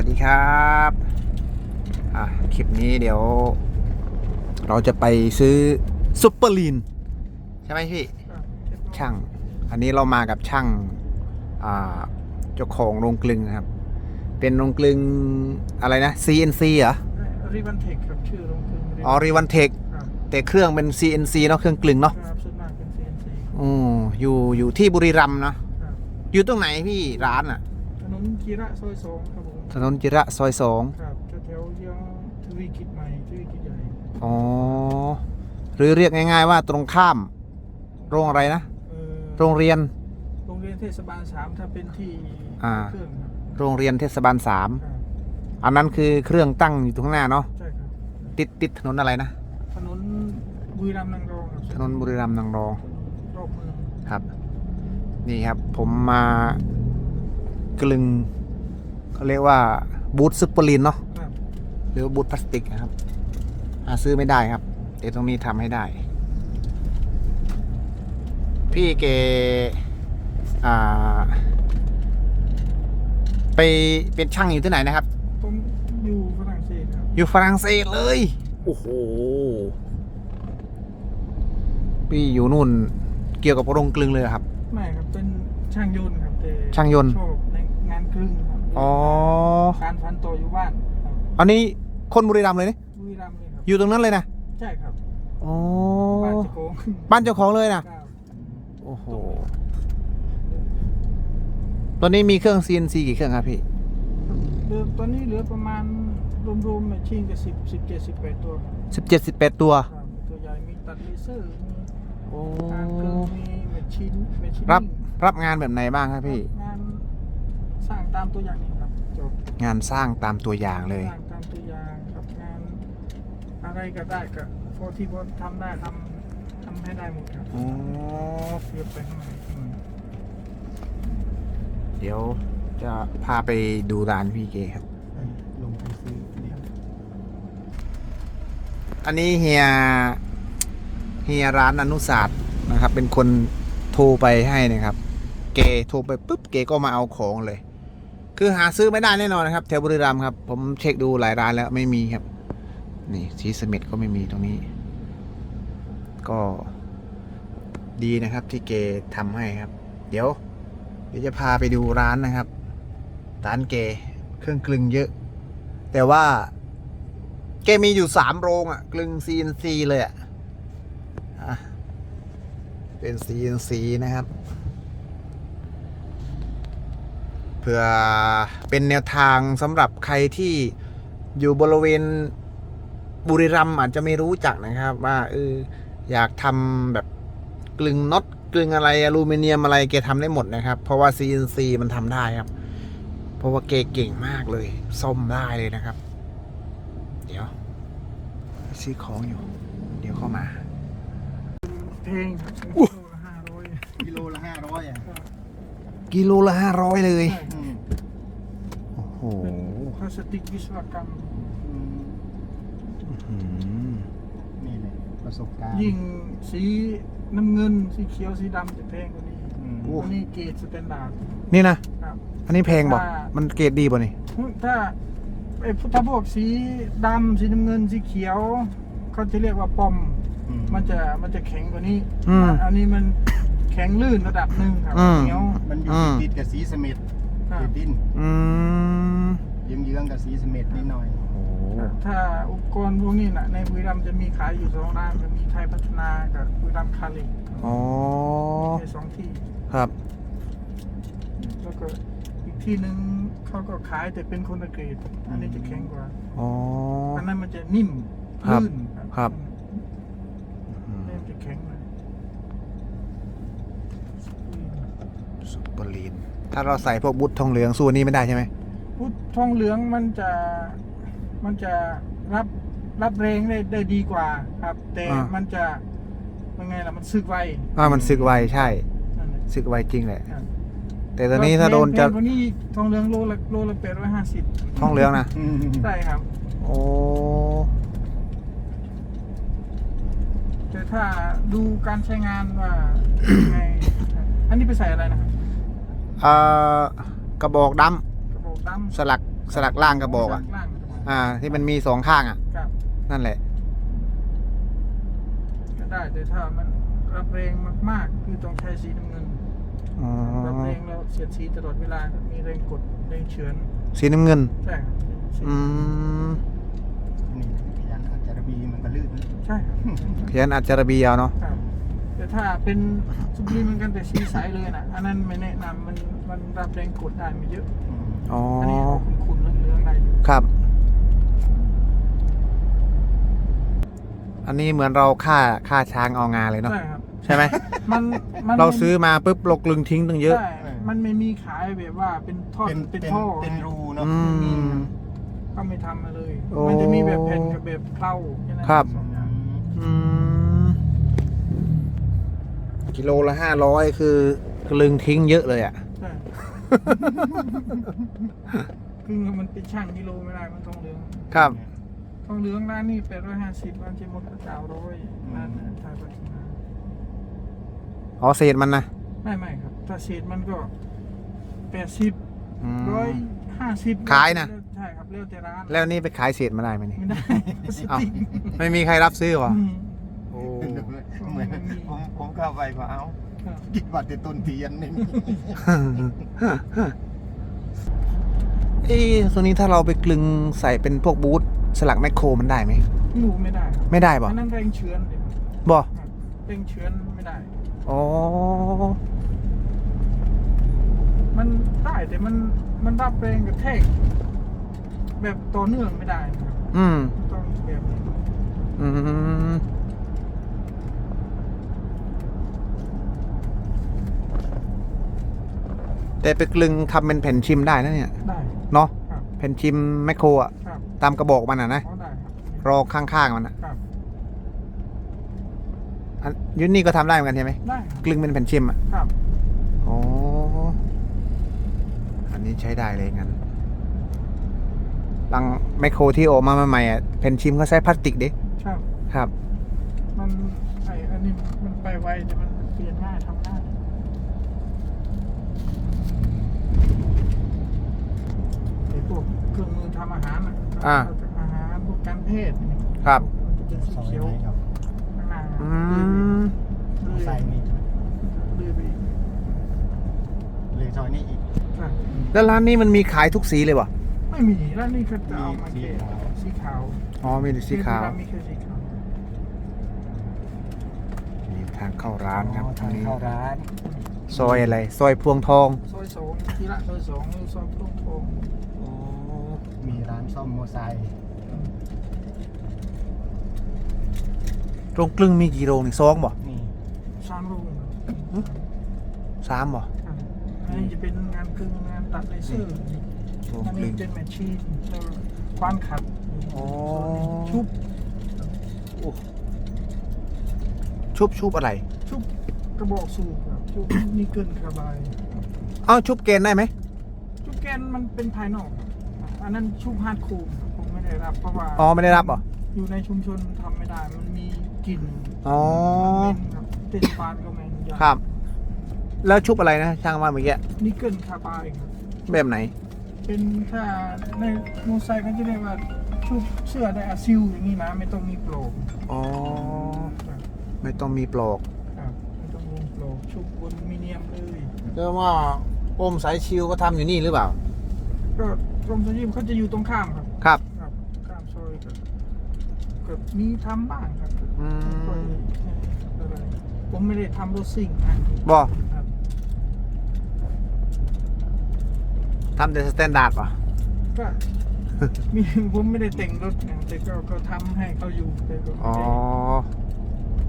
วัสดีครับอะคลิปนี้เดี๋ยว เราจะไปซื้อซุปเปอร์ลีน ใช่ไหมพี่ ช่าง อันนี้เรามากับช่างอ่าเจ้าของโรงกลึงนะครับ เป็นโรงกลึงอะไรนะ CNC เหรอรีวันเทคครับชื่อโรงกลึงอ๋อรีวันเทคครับแต่เครื่องเป็น CNC เนาะเครื่องกลึงเนาะครับส่วนมากเป็น CNC อืออยู่อยู่ที่บุรีรัมย์เนาะครับอยู่ตรงไหนพี่ร้านอะถนนกีระซอยสองครับผม ถนนจิระซอยสองครับแถวๆยังทวีกิจใหม่ทวีกิจใหญ่อ๋อ หรือเรียกง่ายๆว่าตรงข้าม โรงอะไรนะ เอ่อโรงเรียน โรงเรียนเทศบาลสามถ้าเป็นที่อ่า เครื่องครับโรงเรียนเทศบาลสามครับอันนั้นคือเครื่องตั้งอยู่ตรงข้างหน้าเนาะ ใช่ครับ ติดติดถนนอะไรนะ ถนนบุรีรัมย์นางรองครับถนนบุรีรัมย์นางรอง รอบเมืองครับ นี่ครับผมมากลึง เขาเรียกว่าบูธซุปเปอร์ลินเนาะครับหรือว่าบูธพลาสติกนะครับหาซื้อไม่ได้ครับ เดี๋ยวตรงนี้ทำให้ได้ พี่เกอ่าไปเป็นช่างอยู่ที่ไหนนะครับ ผมอยู่ฝรั่งเศสครับ อยู่ฝรั่งเศสเลย โอ้โห พี่อยู่นู่นเกี่ยวกับโรงกลึงเลยเหรอครับ ไม่ครับ เป็นช่างยนต์ครับแต่ช่างยนต์ชอบในงานกลึงครับ อ๋อ การพันต่ออยู่บ้านครับอันนี้คนบุรีรัมย์เลยนี่บุรีรัมย์เลยครับ อยู่ตรงนั้นเลยนะใช่ครับอ๋อบ้านจะโกงบ้านเจ้าของเลยนะครับโอ้โหตอนนี้มีเครื่อง CNC กี่เครื่องครับพี่เหลือตอนนี้เหลือประมาณรวมๆแมชชีนกับสิบสิบเจ็ดสิบแปดตัวครับสิบเจ็ดสิบแปดตัวครับตัวใหญ่มีตัดเลเซอร์มีโอ้การกลึงมีแมชชีนแมชชีนรับรับงานแบบไหนบ้างครับพี่ งานสร้าง ตามตัวอย่างนี่ครับจบงานสร้างตามตัวอย่างเลยสร้างตามตัวอย่างครับงานอะไรก็ได้ก็พอที่พอทำได้ทำทำให้ได้หมดครับอ๋อ เรียบไปข้างในอืมเดี๋ยวจะพาไปดูร้านพี่เกครับ ลงไปซื้อเดี๋ยวอันนี้เฮียเฮียร้านอนุศาสตร์นะครับ เป็นคนโทรไปให้นะครับ เกโทรไปปุ๊บเกก็มาเอาของเลย คือหาซื้อไม่ได้แน่นอนนะครับแถวบุรีรัมย์ครับ ผมเช็คดูหลายร้านแล้วไม่มีครับ นี่สีเสม็ดก็ไม่มีตรงนี้ ก็ดีนะครับที่เกทำให้ครับ เดี๋ยว เดี๋ยวจะพาไปดูร้านนะครับ ร้านเกเครื่องกลึงเยอะ แต่ว่าแกมีอยู่สามโรงอะกลึง CNC เลยอะ่ะเป็น CNC นะครับ เพื่อเป็นแนวทางสำหรับใครที่อยู่บริเวณบุรีรัมย์อาจจะไม่รู้จักนะครับ ว่าเอออยากทำแบบกลึงน็อตกลึงอะไรอลูมิเนียมอะไรแกทำได้หมดนะครับ เพราะว่า CNC มันทำได้ครับ เพราะว่าแกเก่งมากเลยซ่อมได้เลยนะครับ เดี๋ยวซื้อของอยู่ เดี๋ยวเข้ามาเพลงครับห้าร้อย กิโลละห้าร้อยอะ กิโลละห้าร้อยเลยใช่อืมโอ้โหเป็นพลาสติกวิศวกรรม อืมอืมนี่แหละประสบการณ์ยิ่งสีน้ำเงิน สีเขียว สีดำจะแพงกว่านี้อืมอันนี้เกรดสแตนดาร์ดนี่นะ ครับ อันนี้แพงบ่ว่ามันเกรดดีบ่นี่ ถ้าไอ้ถ้าพวกสีดำสีน้ำเงิน สีเขียว เขาจะเรียกว่าปอม อืมมันจะมันจะแข็งกว่านี้ อืม อันนี้มัน แข็งลื่นระดับหนึ่งครับอืม เหนียวมันอยู่อืมติดกับสีเสม็ดครับติดดินอืมเยื้องๆกับสีเสม็ดนิดหน่อย โอ้โหถ้าอุปกรณ์พวกนี้นะในบุรีรัมย์จะมีขายอยู่สองร้านจะมีไทยพัฒนากับบุรีรัมย์คาลิกอ๋อในสองที่ ครับ แล้วก็อีกที่หนึ่งเขาก็ขายแต่เป็นคนละเกรดอันนี้จะแข็งกว่า อ๋อ อันนั้นมันจะนิ่มครับลื่นครับอันนี้มันจะแข็งหน่อย ซุปเปอร์ลีน ถ้าเราใส่พวกบุตรทองเหลืองสู้อันนี้ไม่ได้ใช่ไหมพุทธทองเหลืองมันจะมันจะรับรับแรงได้ได้ดีกว่าครับ แต่อ่ามัมันจะยังไงล่ะมันซึกไวอ่ามันสึกไวใช่นั่นแหละสึกไวจริงแหละ ครับแต่ตอนนี้ถ้าโดนจะแพงกว่านี้ทองเหลืองโลละโลละแปดร้อยห้าสิบทองเหลืองนะอืมใช่ครับ โอ้ แต่ถ้าดูการใช้งานว่า ยังไงอันนี้ไปใส่อะไรนะครับ เอ่อกระบอกดำกระบอกดสลักสลักล่างกระบอกอะล่างกระบอกอ่า ที่มันมีสองข้างอะ ครับนั่นแหละ ก็ได้แต่ถ้ามันรับแรงมากๆ คือต้องใช้สีน้ำเงิน อ๋อ รับแรงแล้วเสียดสีตลอดเวลาครับมีแรงกดแรงเฉือนสีน้ำเงิน ใช่ครับสีอืมนี่พยันอาจารบีมันก็ลื่นใช่ครับเขียนอัจจารบีเอาเนาะ ครับ แต่ถ้าเป็นสุบลีมันกันแต่สีใสเลยนะอันนั้นไม่แนะนำมันมันรับแรงกดได้ไม่เยอะอืมอ๋ออันนี้เอาขุ่นๆเหลืองๆได้อยู่ครับ อันนี้เหมือนเราฆ่าฆ่าช้างเอางาเลยเนาะใช่ครับใช่ไหมมันมันเราซื้อมาปุ๊บเรากลึงทิ้งตั้งเยอะ ใช่มันไม่มีขายแบบว่าเป็นท่อนเป็นเป็นเป็นท่อเป็นรูเนาะอืม ก็ไม่ทำมาเลย โอ้ มันจะมีแบบแผ่นกับแบบเกล้าแนั้นครับสองอย่าง อืม กิโลละห้าร้อยคือกลึงทิ้งเยอะเลยอะ ใช่คือมันเป็นช่างกิโลไม่ได้มันทองเหลืองครับ ทองเหลืองร้านนี้แปดร้อยห้าสิบร้านเจมดก็เก้าร้อยร้านไทยพัฒนาอ๋อเศษมันนะไม่ไม่ครับ ถ้าเศษมันก็แปดสิบอืม ร้อยห้าสิบขายนะ ใช่ครับเลี้ยวแต่ร้านแล้วนี่ไปขายเศษมาได้ไหมนี่ ไม่ได้สเอ้าติกไม่มีใครรับซื้อวะอืมโอ้ เหมือนผมผมเข้าไปก็เอาครับกินบัตรแต่ต้นเทียนนี่เอ๊ะตัวนี้ถ้าเราไปกลึงใส่เป็นพวกบูทสลักแมคโครมันได้ไหมหนูไม่ได้ครับไม่ได้ป่ะอันนั้นแรงเฉือนเลยครับบ่ครับเร่งเฉือนไม่ได้อ๋อมันได้แต่มันมันรับแรงกระแทกแบบต่อเนื่องไม่ได้นะครับอืมมันต้องแบบนี้อืม แต่ไปกลึงทำเป็นแผ่นชิมได้นะเนี่ย ได้ เนาะครับแผ่นชิมแมคโครอะครับ ตามกระบอกมันอะนะเขาได้ครับ รอข้างๆมันอะครับ อันยุนนี่ก็ทำได้เหมือนกันใช่ไหมได้ครับกลึงเป็นแผ่นชิมอะครับอ๋ออันนี้ใช้ได้เลยงั้นบางแมคโครที่ออกมาใหม่ๆอะแผ่นชิมเขาใช้พลาสติกดิครับ ครับ มันไออันนี้มันไปไวแต่มันเปลี่ยนง่ายทำง่ายไอ พวกเครื่องมือทำอาหารน่ะอ่าอาหารพวกการแพทย์เนี่ยครับ มันจะเป็นสีซอยเขียวไหนครับข้างหน้าอืม เลยใส่นี่เลยไปอีกเลยซอยนี้อีก ใช่แล้วร้านนี้มันมีขายทุกสีเลยวะไม่มีแล้วนี่คือจะเอามามีแค่สีขาวสีขาวอ๋อ มีแต่สีขาวมีแค่สีขาวนี่ทางเข้าร้านครับอ๋อทางนี้เข้าร้าน ซอยอะไร ซอยพวงทอง ซอยสองทีละซอยสองหรือซอยพรุ่งโพง มีร้านซ่อมมอไซค์ตรงกลึงมีกี่โรงนี่สองบ่นี่สามรุ่งสามบ่อันนี้จะเป็นงานกึ่งงานตัดเลเซอร์โรงอันกลึนี้งเป็นแมชชีนแล้วควานขัดอ๋อชุบชุบชุบอะไรชุบกระบอกสูบครับชุบนิกเกิลคาร์บาย เอ้าชุบเกณฑ์ได้ไหมชุบแกนมันเป็นภายนอกครับ อันนั้นชุบฮาร์ดคูมผมไม่ได้รับเพราะว่าอ๋อไม่ได้รับเหรอ อยู่ในชุมชนทำไม่ได้ มันมีกลิ่นอ๋อ มันเหม็นครับเทศบาลก็ไม่อนุญาตครับ แล้วชุบอะไรนะช่างว่าเมื่อกี้นิกเกิลคาร์บายครับแบบไหน เป็นถ้าในมอไซค์เขาจะเรียกว่าชุบเสื้อไดอาซิลอย่างนี้นะไม่ต้องมีโปรกอ๋อ ครับไม่ต้องมีปลอก ครับไม่ต้องมีโปรกชุบบนมิเนียมเลย เรียกว่าอมสายชิวก็ทำอยู่นี่หรือเปล่า ก็ กรมสยิมเขาจะอยู่ตรงข้ามครับ ครับ ครับข้ามซอยครับก็มีทำบ้างครับอืค่อยมอะไรผมไม่ได้ทำรถซิ่งนะบ่ครับทำแต่สแตนดาร์ดป่ะก็ มีผมไม่ได้แต่งรถนะแต่ก็ก็ทำให้เขาอยู่แต่ก็อ๋อ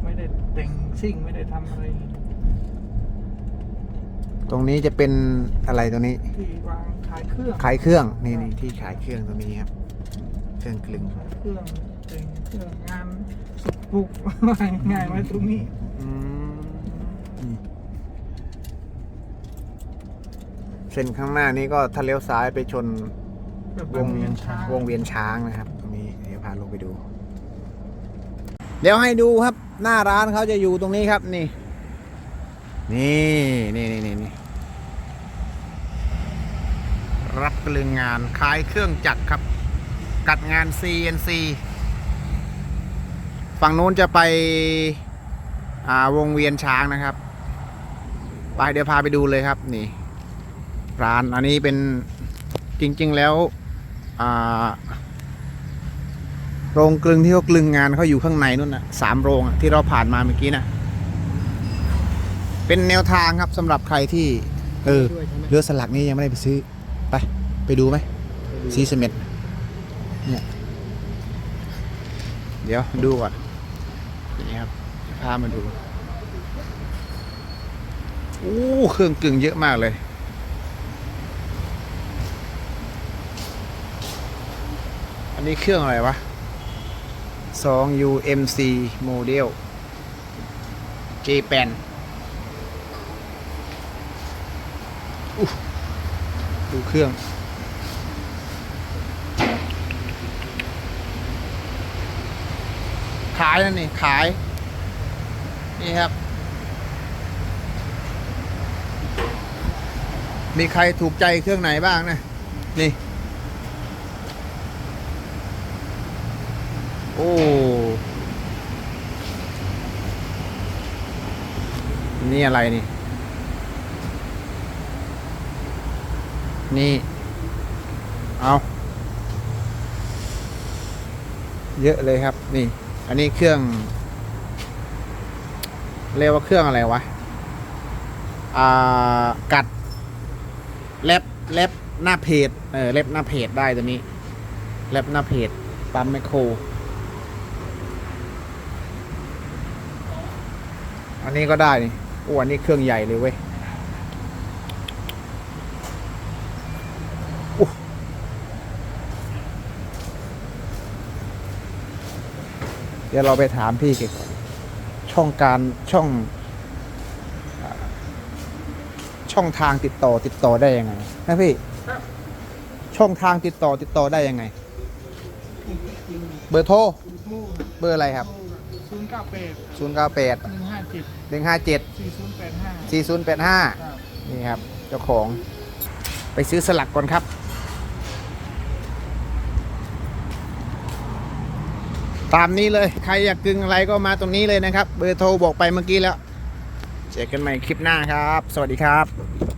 ไม่ได้แต่งซิ่งไม่ได้ทำอะไรตรงนี้จะเป็นอะไรตรงนี้ ที่วาง ขายเครื่องขายเครื่องนี่นี่ที่ขายเครื่องตรงนี้ครับ เครื่องกลึงขายเครื่องแต่งเครื่องงานสุกปลุกง่ายๆไว้ตรงนี้อืมนี่เส้นข้างหน้านี้ก็ถ้าเลี้ยวซ้ายไปชนแบบวงเวียนช้าวงเวียนช้างนะครับตรงนี้เดี๋ยวพาลงไปดู เดี๋ยวให้ดูครับ หน้าร้านเขาจะอยู่ตรงนี้ครับนี่ นี่นี่นี่นี่นี่ รับกลึงงานขายเครื่องจักรครับ กัดงาน CNC ฝั่งนู้นจะไปวงเวียนช้างนะครับ ไปเดี๋ยวพาไปดูเลยครับนี่ ร้านอันนี้เป็นจริง ๆ แล้วโรงกลึงที่เขากลึงงานเขาอยู่ข้างในนู่นนะสามโรงที่เราผ่านมาเมื่อกี้นะเป็นแนวทางครับสำหรับใครที่ เออเรือสลักนี่ยังไม่ได้ไปซื้อ ไป ไปดูไหมซีเสเม็ดเนี่ย เดี๋ยวดูก่อนนี่ครับพามาดูโอ้เครื่องกึ่งเยอะมากเลย อันนี้เครื่องอะไรวะ2 UMC โมเดล J แปน ดูเครื่องขายนั่นนี่ขาย นี่ครับ มีใครถูกใจเครื่องไหนบ้างนะ นี่ โอ้นี่อะไรนี่ นี่ เอาเยอะเลยครับ นี่ อันนี้เครื่อง เรียกว่าเครื่องอะไรวะ อ่า กัด เล็บ เล็บหน้าเพจ เออ เล็บหน้าเพจได้ตัวนี้ เล็บหน้าเพจ ปั๊มไมโคร อันนี้ก็ได้นี่อ้อันนี้เครื่องใหญ่เลยเว้ยอู้ เดี๋ยวเราไปถามพี่เกี่ยวกับช่องการช่อง ช่องทางติดต่อติดต่อได้ยังไงนะพี่ช่องทางติดต่อติดต่อได้ยังไง เบอร์โทรเบอร์อะไรครับศูนย์เก้าแปด098หนึ่งห้าเจ็ด157สี่ศูนย์แปดห้า4085นี่ครับ เจ้าของ ไปซื้อสลักก่อนครับ ตามนี้เลยใครอยากกึ่งอะไรก็มาตรงนี้เลยนะครับ เบอร์โทรบอกไปเมื่อกี้แล้ว เจอกันใหม่คลิปหน้าครับ สวัสดีครับ